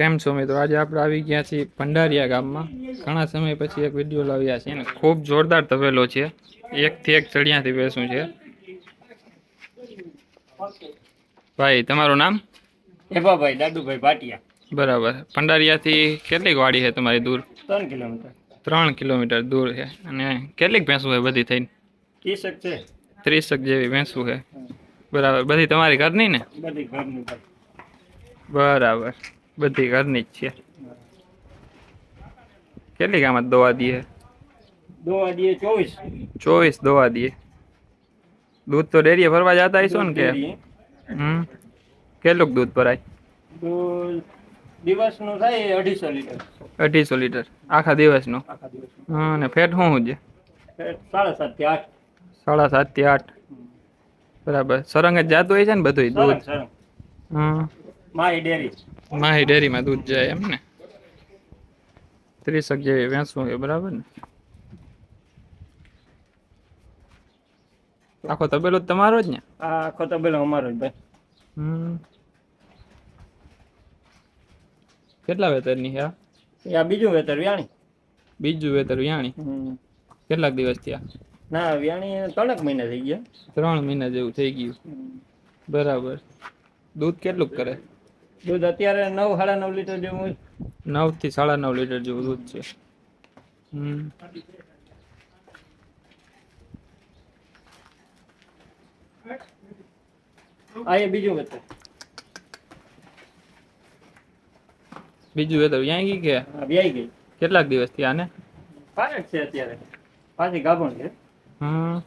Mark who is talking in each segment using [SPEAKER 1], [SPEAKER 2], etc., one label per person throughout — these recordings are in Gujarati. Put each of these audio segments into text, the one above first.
[SPEAKER 1] કેમ છો મિત્રો? આજે આપણે આવી ગયા છીએ ભંડારિયા ગામમાં. ઘણા સમય પછી એક વીડિયો લાવ્યા છીએ અને ખૂબ જોરદાર તબેલો છે. એકથી એક ચડિયાથી બેસું છે. ભાઈ તમારું નામ?
[SPEAKER 2] એભાભાઈ દાદુભાઈ ભાટિયા.
[SPEAKER 1] બરાબર. ભંડારિયાથી કેટલીક વાડી છે તમારી દૂર?
[SPEAKER 2] ત્રણ કિલોમીટર.
[SPEAKER 1] ત્રણ કિલોમીટર દૂર છે. અને કેટલીક ભેંસું છે બધી થઈને?
[SPEAKER 2] ત્રીસક છે.
[SPEAKER 1] ત્રીસક જેવી ભેંસું છે. બરાબર. બધી તમારી ઘરની ને?
[SPEAKER 2] બધી ઘરની
[SPEAKER 1] બરાબર. બધી ઘરની જ છે. કેટલી આમાં દોવા દઈએ?
[SPEAKER 2] દોવા દઈએ ચોવીસ.
[SPEAKER 1] ચોવીસ દોવા દઈએ. દૂધ તો ડેરીએ ભરવા જતા હશો ને કે? હમ. કેટલું દૂધ ભરાય?
[SPEAKER 2] દિવસનું થાય અઢીસો લીટર.
[SPEAKER 1] અઢીસો લીટર. આખા દિવસનું? હા અને ફેટ શું છે?
[SPEAKER 2] સાડા સાતથી આઠ.
[SPEAKER 1] સાડા સાતથી આઠ. બરાબર. સરંગ જ જાતું હોય છે ને બધું દૂધ? હા
[SPEAKER 2] મારી ડેરી
[SPEAKER 1] માહી ડેરીમાં દૂધ જાય એમ ને? ત્રીસ જેવી વેચવું હોય બરાબર ને? આખો તબેલો તમારો જ ને?
[SPEAKER 2] આખો તબેલો અમારો જ ભાઈ.
[SPEAKER 1] હમ. કેટલા વેતરની છે
[SPEAKER 2] એ આ બીજું વેતર વ્યાણી.
[SPEAKER 1] બીજું વેતર વ્યાણી? કેટલાક દિવસ થયા?
[SPEAKER 2] ના વ્યાણી ત્રણેક મહિના થઈ ગયા.
[SPEAKER 1] ત્રણ મહિના જેવું થઈ ગયું. બરાબર. દૂધ કેટલું કરે?
[SPEAKER 2] દૂધ અત્યારે નવ સાડા નવ લીટર જેવું.
[SPEAKER 1] નવથી સાડા નવ લીટર જેવું દૂધ છે.
[SPEAKER 2] આ એ બીજું વેતર
[SPEAKER 1] બીજું વેતર ગઈ કે?
[SPEAKER 2] વ્યાઈ ગઈ.
[SPEAKER 1] કેટલાક દિવસથી આને?
[SPEAKER 2] પારેટ છે અત્યારે. પાછી ગાભણ છે.
[SPEAKER 1] હમ.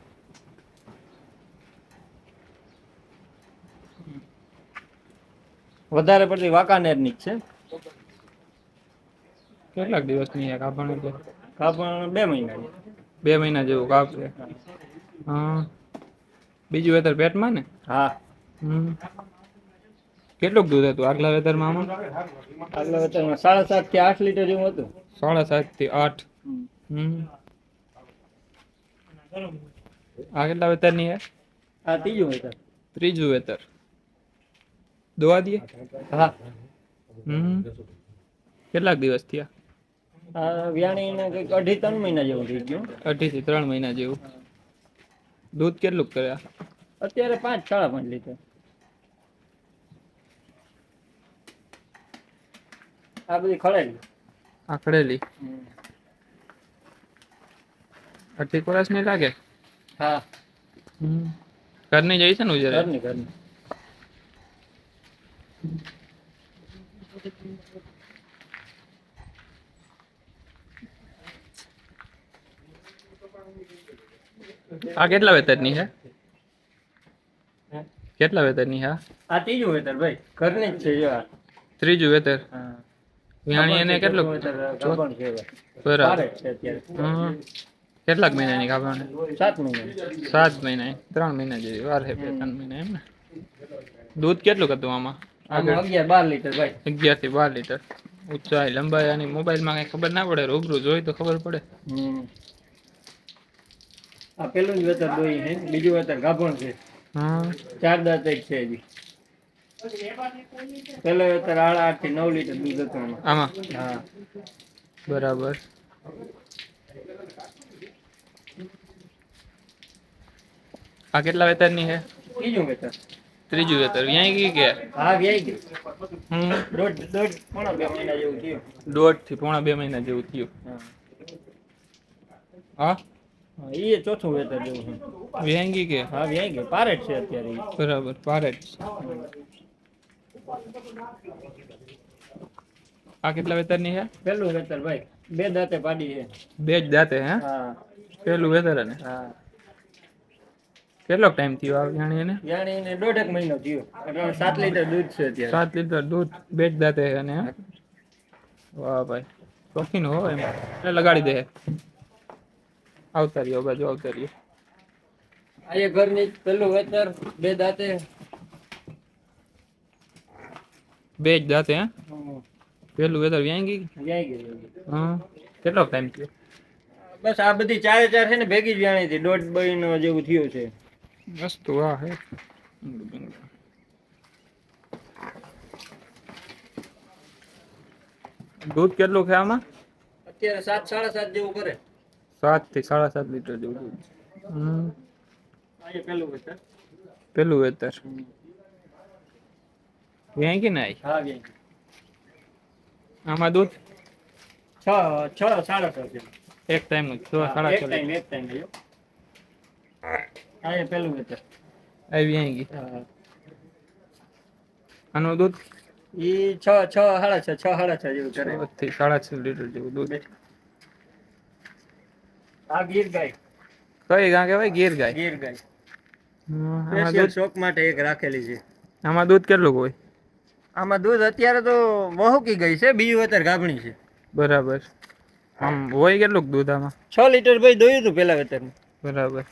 [SPEAKER 2] વધારે પડતી વાંકાનેરની છે.
[SPEAKER 1] કેટલાક દિવસની છે? કાપણ એટલે?
[SPEAKER 2] કાપણ બે મહિનાની.
[SPEAKER 1] બે મહિના જેવું કાપ છે? હા. બીજું વેતર પેટમાં ને?
[SPEAKER 2] હા.
[SPEAKER 1] કેટલું દૂધ હતું? આગલા વેતરમાં આમાં?
[SPEAKER 2] આગલા વેતરમાં સાડા સાતથી આઠ લીટર જેવું હતું.
[SPEAKER 1] સાડા સાતથી આઠ. આ કેટલા વેતરની છે?
[SPEAKER 2] આ ત્રીજું વેતર
[SPEAKER 1] ત્રીજું વેતર દોવા દઈએ?
[SPEAKER 2] હા
[SPEAKER 1] હમ. કેટલાક દિવસ થયા?
[SPEAKER 2] વ્યાણીને કંઈક અઢી ત્રણ મહિના જેવું થઈ ગયું.
[SPEAKER 1] અઢી ત્રણ મહિના જેવું. દૂધ કેટલું કર્યા?
[SPEAKER 2] અત્યારે પાંચ સાડા પાંચ લીટર. આ બધી ખળેલી.
[SPEAKER 1] આખડેલી અઢી કોરસની લાગે?
[SPEAKER 2] હા.
[SPEAKER 1] ઘરની જઈ છે ને ઉજરે?
[SPEAKER 2] ઘરની ઘરની.
[SPEAKER 1] આ કેટલા વેતરની છે? કેટલા વેતરની છે આ?
[SPEAKER 2] ત્રીજું વેતર ભાઈ ઘરની જ છે જો આ.
[SPEAKER 1] ત્રીજું વેતર
[SPEAKER 2] હા.
[SPEAKER 1] એને કેટલું?
[SPEAKER 2] વેતર
[SPEAKER 1] બરાબર. કેટલાક મહિનાની ખાવાનું
[SPEAKER 2] સાત મહિના.
[SPEAKER 1] સાત મહિના ત્રણ મહિના જેવી વાર છે બે ત્રણ મહિના એમ ને? દૂધ કેટલું હતું આમાં?
[SPEAKER 2] અગિયાર બાર લીટર ભાઈ.
[SPEAKER 1] અગિયારથી બાર લીટર. ઊંચાઈ લંબાઈ અને મોબાઈલમાં કઈ ખબર ના પડે રૂબરૂ જોઈ તો ખબર પડે.
[SPEAKER 2] આ પેલું જ વેતર દોઈ છે બીજું વેતર ગાભણ છે.
[SPEAKER 1] હા.
[SPEAKER 2] ચાર દાંત જ છે હજી. પેલો વેતર આડા આઠથી નવ લીટર દૂધ હતું આમાં? હા.
[SPEAKER 1] બરાબર. આ કેટલા વેતરની છે?
[SPEAKER 2] ત્રીજું વેતર.
[SPEAKER 1] ત્રીજું વેતર. વ્યાઈ ગઈ કે?
[SPEAKER 2] હા વ્યાઈ ગઈ.
[SPEAKER 1] હમ.
[SPEAKER 2] દોઢ દોઢ પોણા બે મહિના જેવું થયું.
[SPEAKER 1] દોઢથી પોણા બે મહિના જેવું થયું.
[SPEAKER 2] હા. એ ચોથું વેતર જેવું છે
[SPEAKER 1] વ્યાંગી કે?
[SPEAKER 2] હા વ્યાંગી પારેટ છે અત્યારે
[SPEAKER 1] બરાબર પારેટ આ કેટલા વેતરની છે?
[SPEAKER 2] પેલું વેતર ભાઈ. બે દાંતે પાડી છે.
[SPEAKER 1] બે જ દાંતે હે?
[SPEAKER 2] હા.
[SPEAKER 1] પેલું વેતર ને
[SPEAKER 2] હા.
[SPEAKER 1] કેટલો ટાઈમ થયો આ જાણી એને?
[SPEAKER 2] જાણે એને દોઢેક મહિનો થયો. એટલે સાત લીટર દૂધ છે અત્યારે.
[SPEAKER 1] સાત લીટર દૂધ બે દાતે અને વાહ ભાઈ. શોખીન હો એમ. એટલે લગાડી દે. આવતા રહ્યો બાજુ આવતા રહ્યો
[SPEAKER 2] આ ઘરની પેલું વેતર બે દાતે.
[SPEAKER 1] બે જ દાતે હે? પેલું વેતર
[SPEAKER 2] વ્યાંગી વ્યાંગી
[SPEAKER 1] હા કેટલો ટાઈમ થયો?
[SPEAKER 2] બસ આ બધી ચારે ચાર છે ને ભેગી જ વ્યાણી હતી. દોઢ બહીનો જેવું થયું છે.
[SPEAKER 1] વસ્તુ આ હે દૂધ કેટલું છે આમાં?
[SPEAKER 2] અત્યારે સાત સાડા સાત જેવું કરે.
[SPEAKER 1] સાતથી સાડા સાત લીટર જેવું દૂધ હમ.
[SPEAKER 2] અહીંયા પેલું વેતર.
[SPEAKER 1] પેલું વેતર. વ્યાય કે ના
[SPEAKER 2] હા બેન
[SPEAKER 1] આમાં દૂધ?
[SPEAKER 2] છ છ સાડા છ જેવું.
[SPEAKER 1] એક ટાઈમનું છ
[SPEAKER 2] હા,
[SPEAKER 1] સાડા
[SPEAKER 2] એક
[SPEAKER 1] છ
[SPEAKER 2] ટાઈમ એક ટાઈમ અહીંયા પેલું વેતર
[SPEAKER 1] આવી આવી ગઈ. આનો દૂધ?
[SPEAKER 2] ઈ છ છ સાડા છ છ સાડા છ જેવું કરે.
[SPEAKER 1] થી સાડા છ લીટર જેવું દૂધ.
[SPEAKER 2] આ ગીર ગાય.
[SPEAKER 1] કઈ ગાં કહેવાય? ગીર ગાય.
[SPEAKER 2] ગીર ગાય. શોખ માટે એક રાખેલી છે.
[SPEAKER 1] આમાં દૂધ કેટલું હોય?
[SPEAKER 2] આમાં દૂધ અત્યારે તો વહુકી ગઈ છે બીજું અત્યારે ગાભણી છે.
[SPEAKER 1] બરાબર. આમ હોય કેટલું દૂધ આમાં?
[SPEAKER 2] છ લીટર ભાઈ દોયું હતું પેલા વેતરનું
[SPEAKER 1] બરાબર.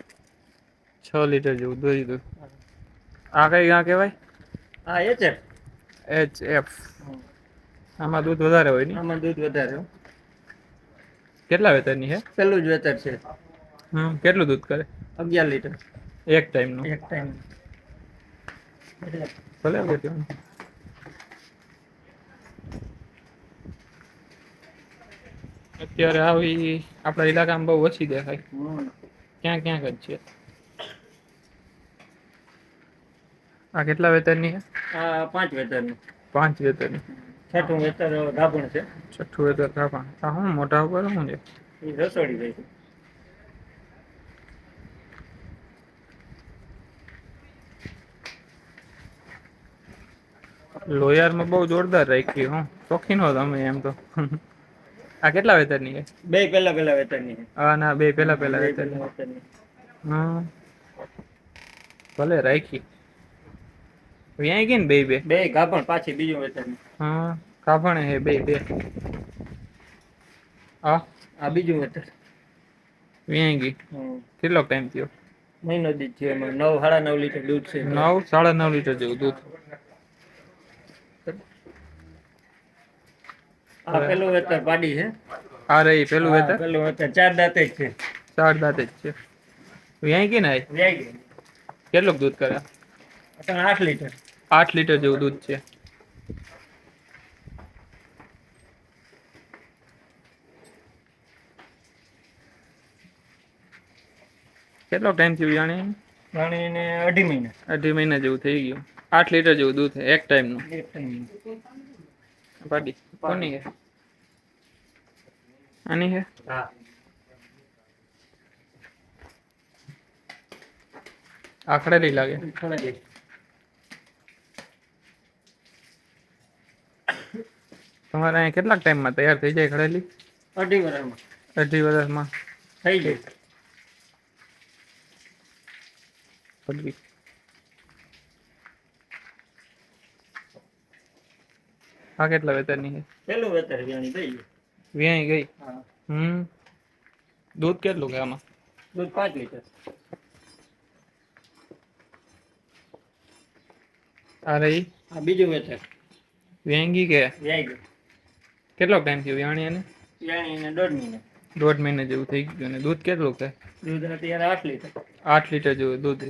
[SPEAKER 1] છ લીટર જેવું દૂધ. દૂધ આ કઈ ગાં કહેવાય?
[SPEAKER 2] હા એચ એફ
[SPEAKER 1] એચ એફ આમાં દૂધ વધારે હોય ને?
[SPEAKER 2] આમાં દૂધ વધારે હો.
[SPEAKER 1] કેટલા વેતરની છે?
[SPEAKER 2] પેલું જ વેતર છે.
[SPEAKER 1] હમ કેટલું દૂધ કરે?
[SPEAKER 2] અગિયાર લીટર.
[SPEAKER 1] એક ટાઈમનું.
[SPEAKER 2] એક ટાઈમ.
[SPEAKER 1] ભલે કેટલું અત્યારે આવી આપણા ઇલાકામાં બહુ ઓછી દેખાય. ક્યાં ક્યાંક જ છે? આ કેટલા વેતરની
[SPEAKER 2] આ પાંચ વેતરની
[SPEAKER 1] પાંચ વેતરની
[SPEAKER 2] છઠ્ઠું વેતર ગાભણ છે.
[SPEAKER 1] છઠ્ઠું વેતર કાપા આ હું મોટા ઉપર શું છે?
[SPEAKER 2] એ રસોડી ગઈ છે.
[SPEAKER 1] લોયારમાં બહુ જોરદાર રાખી હું. શોખીન હો તમે એમ તો. આ કેટલા વેતરની છે?
[SPEAKER 2] બે પેલા પહેલા વેતરની છે.
[SPEAKER 1] આ ના બે પેલા પેલા
[SPEAKER 2] બે
[SPEAKER 1] વેતરની
[SPEAKER 2] વેતરની.
[SPEAKER 1] હા ભલે રાખી વ્યાય કે ને બે બે?
[SPEAKER 2] બે ગાભણ પાછી બીજું વેતરનું
[SPEAKER 1] હા ગાભણ હે બે બે. આ
[SPEAKER 2] આ બીજું વેતર
[SPEAKER 1] વ્યાય ગઈ. કેટલો ટાઈમ થયો?
[SPEAKER 2] મહિનો દીધ છે એમાં. નવ સાડા નવ લીટર દૂધ છે.
[SPEAKER 1] નવ સાડા નવ લીટર જેવું દૂધ.
[SPEAKER 2] આ પેલું વેતર પાડી છે.
[SPEAKER 1] આ રહી પેલું વેતર.
[SPEAKER 2] પેલું વેતર. ચાર દાંતે જ છે.
[SPEAKER 1] ચાર દાંત જ છે. વ્યાય ગઈ ને આ?
[SPEAKER 2] વ્યાઈ
[SPEAKER 1] કેટલું દૂધ કરે
[SPEAKER 2] અત્યારે આઠ લીટર.
[SPEAKER 1] આઠ લીટર જેવું દૂધ છે. કેટલો ટાઈમ થયો જાણે
[SPEAKER 2] જાણીને અઢી મહિના.
[SPEAKER 1] અઢી મહિના જેવું થઈ ગયું. આઠ લીટર જેવું દૂધ છે એક ટાઈમનું
[SPEAKER 2] એક ટાઈમ
[SPEAKER 1] પાડી કોની છે? આની છે?
[SPEAKER 2] હા.
[SPEAKER 1] આખડેલી લાગે.
[SPEAKER 2] ખવડાવી
[SPEAKER 1] તમારે અહીંયા કેટલાક ટાઈમમાં તૈયાર થઈ જાય ખડેલી
[SPEAKER 2] અઢી વર્ષમાં
[SPEAKER 1] અઢી વર્ષમાં
[SPEAKER 2] થઈ જાય
[SPEAKER 1] પડવી આ કેટલા વેતરની છે?
[SPEAKER 2] પેલું વેતર વ્યાણી થઈ ગયું.
[SPEAKER 1] વ્યાઈ ગઈ? હમ. દૂધ કેટલું કે આમાં?
[SPEAKER 2] દૂધ પાંચ લીટર.
[SPEAKER 1] આ રહી?
[SPEAKER 2] આ બીજું વેતર
[SPEAKER 1] વેંગી કે?
[SPEAKER 2] ગયું
[SPEAKER 1] કેટલો ટાઈમ થયો વ્યાણી અને
[SPEAKER 2] દોઢ મહિના.
[SPEAKER 1] દોઢ મહિના જેવું થઈ ગયું અને દૂધ કેટલું થાય
[SPEAKER 2] દૂધ અત્યારે આઠ લીટર.
[SPEAKER 1] આઠ લીટર જેવું દૂધ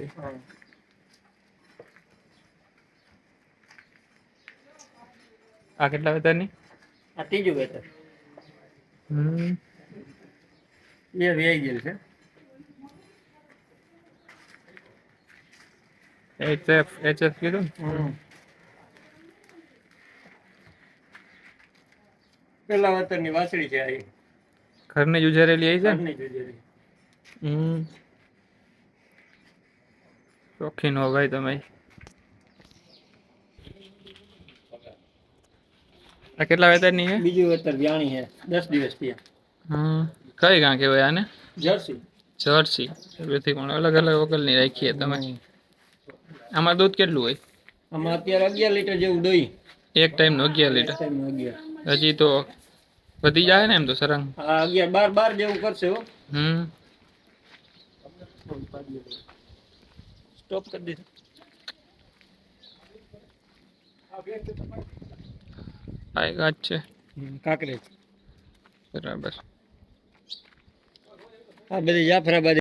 [SPEAKER 1] આ કેટલા વેતરની
[SPEAKER 2] આ ત્રીજું વેતર
[SPEAKER 1] હમ.
[SPEAKER 2] એ વ્યાઈ ગયેલ છે.
[SPEAKER 1] એચએફ એચએફ કીધું ને?
[SPEAKER 2] પેલા વેતરની વાસળી છે આ.
[SPEAKER 1] ઘરની જ ઉજારેલી આવી છે? ને
[SPEAKER 2] ઘરની જ ઉજેરી.
[SPEAKER 1] હમ. શોખીન હો ભાઈ તમે. આ કેટલા વેતરની છે?
[SPEAKER 2] બીજું વેતર વ્યાણી છે. દસ દિવસથી
[SPEAKER 1] હમ. કઈ ગાં કહેવાય આને?
[SPEAKER 2] જર્સી.
[SPEAKER 1] જર્સી. બેથી પણ અલગ અલગ વકલની રાખીએ તમે. આમાં દૂધ કેટલું હોય?
[SPEAKER 2] આમાં અત્યારે અગિયાર લીટર જેવું દહીં.
[SPEAKER 1] એક ટાઈમનું અગિયાર લીટર.
[SPEAKER 2] અગિયાર.
[SPEAKER 1] હજી તો વધી જાય ને એમ તો સરંગ.
[SPEAKER 2] આ અગિયાર બાર બાર જેવું કરશે હો.
[SPEAKER 1] હમ.
[SPEAKER 2] સ્ટોપ કરી દીધું.
[SPEAKER 1] આ એક આ જ છે
[SPEAKER 2] કાંકરેજ
[SPEAKER 1] બરાબર.
[SPEAKER 2] આ બધી જાફરાબાદી